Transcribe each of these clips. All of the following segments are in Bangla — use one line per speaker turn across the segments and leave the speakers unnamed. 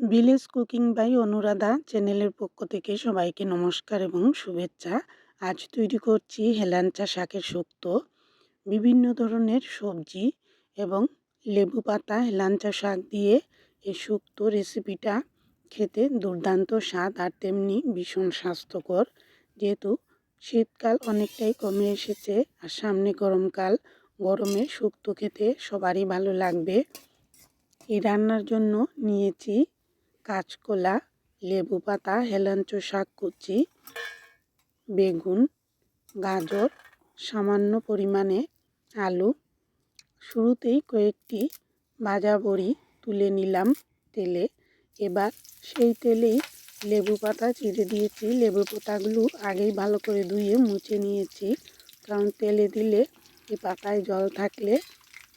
ভিলেজ কুকিং বাই অনুরাধা চ্যানেলের পক্ষ থেকে সবাইকে নমস্কার এবং শুভেচ্ছা। আজ তৈরি করছি হেলাঞ্চা শাকের শুক্তো, বিভিন্ন ধরনের সবজি এবং লেবু পাতা হেলাঞ্চা শাক দিয়ে এই শুক্তো রেসিপিটা খেতে দুর্দান্ত স্বাদ আর তেমনি ভীষণ স্বাস্থ্যকর। যেহেতু শীতকাল অনেকটাই কমে এসেছে আর সামনে গরমকাল, গরমে শুক্তো খেতে সবারই ভালো লাগবে। এই রান্নার জন্য নিয়েছি কাঁচকলা, লেবু পাতা, হেলাঞ্চো শাক, কুচি, বেগুন, গাজর, সামান্য পরিমাণে আলু। শুরুতেই কয়েকটি ভাজা বড়ি তুলে নিলাম তেলে। এবার সেই তেলেই লেবু পাতা চিড়ে দিয়েছি। লেবু পাতাগুলো আগেই ভালো করে ধুয়ে মুছে নিয়েছি, কারণ তেলে দিলে এই পাতায় জল থাকলে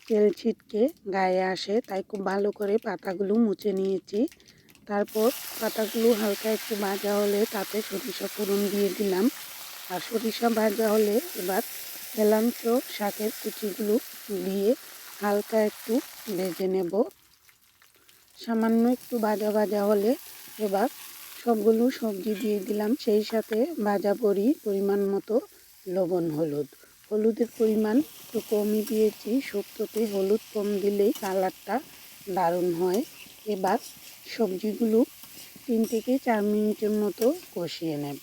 তেল ছিটকে গায়ে আসে, তাই খুব ভালো করে পাতাগুলো মুছে নিয়েছি। তারপর পাতাগুলো হালকা একটু ভাজা হলে তাতে সরিষা ফোড়ন দিয়ে দিলাম। আর সরিষা ভাজা হলে এবার এলাঞ্চ শাকের কুচিগুলো দিয়ে হালকা একটু ভেজে নেব। সামান্য একটু ভাজা ভাজা হলে এবার সবগুলো সবজি দিয়ে দিলাম। সেই সাথে ভাজা বড়ি, পরিমাণ মতো লবণ, হলুদ। হলুদের পরিমাণ একটু কমই দিয়েছি। শুক্তোতে হলুদ কম দিলেই কালারটা দারুণ হয়। এবার সবজিগুলো তিন থেকে চার মিনিটের মতো কষিয়ে নেব।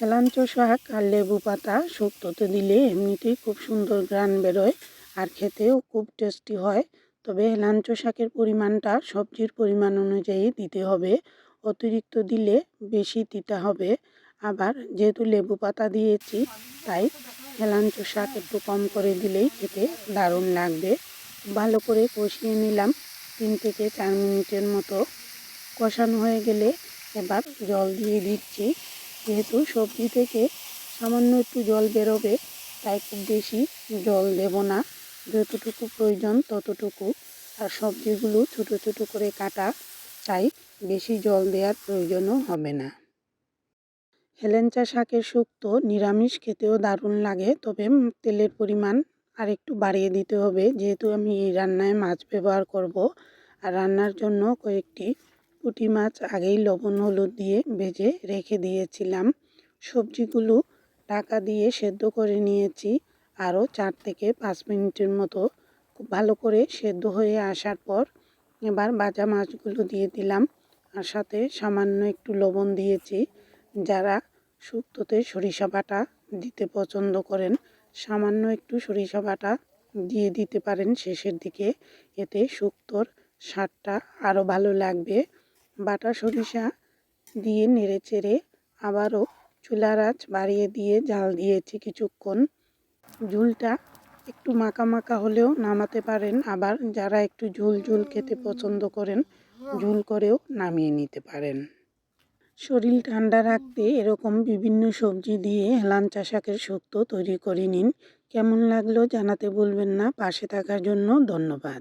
হেলাঞ্চ শাক আর লেবু পাতা শুক্তোতে দিলে এমনিতেই খুব সুন্দর গ্রান বেরোয় আর খেতেও খুব টেস্টি হয়। তবে হেলাঞ্চ শাকের পরিমাণটা সবজির পরিমাণ অনুযায়ী দিতে হবে। অতিরিক্ত দিলে বেশি দিতে হবে। আবার যেহেতু লেবু পাতা দিয়েছি, তাই হেলাঞ্চ শাক একটু কম করে দিলেই খেতে দারুণ লাগবে। ভালো করে কষিয়ে নিলাম। তিন থেকে চার মিনিটের মতো কষানো হয়ে গেলে এবার জল দিয়ে দিচ্ছি। যেহেতু সবজি থেকে সামান্য একটু জল বেরোবে, তাই খুব বেশি জল দেব না। যতটুকু প্রয়োজন ততটুকু। আর সবজিগুলো ছোটো ছোটো করে কাটা তাই বেশি জল দেওয়ার প্রয়োজনও হবে না। হেলেঞ্চা শাকের শুক্তো নিরামিষ খেতেও দারুণ লাগে, তবে তেলের পরিমাণ আর একটু বাড়িয়ে দিতে হবে। যেহেতু আমি এই রান্নায় মাছ ব্যবহার করব, আর রান্নার জন্য কয়েকটি পুঁটি মাছ আগেই লবণ, হলুদ দিয়ে ভেজে রেখে দিয়েছিলাম। সবজিগুলো ঢাকা দিয়ে সেদ্ধ করে নিয়েছি। আরও চার থেকে পাঁচ মিনিটের মতো খুব ভালো করে সেদ্ধ হয়ে আসার পর এবার ভাজা মাছগুলো দিয়ে দিলাম। আর সাথে সামান্য একটু লবণ দিয়েছি। যারা শুক্তোতে সরিষা বাটা দিতে পছন্দ করেন সামান্য একটু সরিষা বাটা দিয়ে দিতে পারেন শেষের দিকে। এতে শুক্তোর স্বাদটা আরও ভালো লাগবে। বাটা সরিষা দিয়ে নেড়ে চেড়ে আবারও চুলার আঁচ বাড়িয়ে দিয়ে জাল দিয়েছি কিছুক্ষণ। ঝুলটা একটু মাখা মাখা হলেও নামাতে পারেন। আবার যারা একটু ঝুল ঝুল খেতে পছন্দ করেন, ঝুল করেও নামিয়ে নিতে পারেন। শরীর ঠান্ডা রাখতে এরকম বিভিন্ন সবজি দিয়ে লাঞ্চা শাকের শুক্তো তৈরি করে নিন। কেমন লাগল জানাতে বলবেন না। পাশে থাকার জন্য ধন্যবাদ।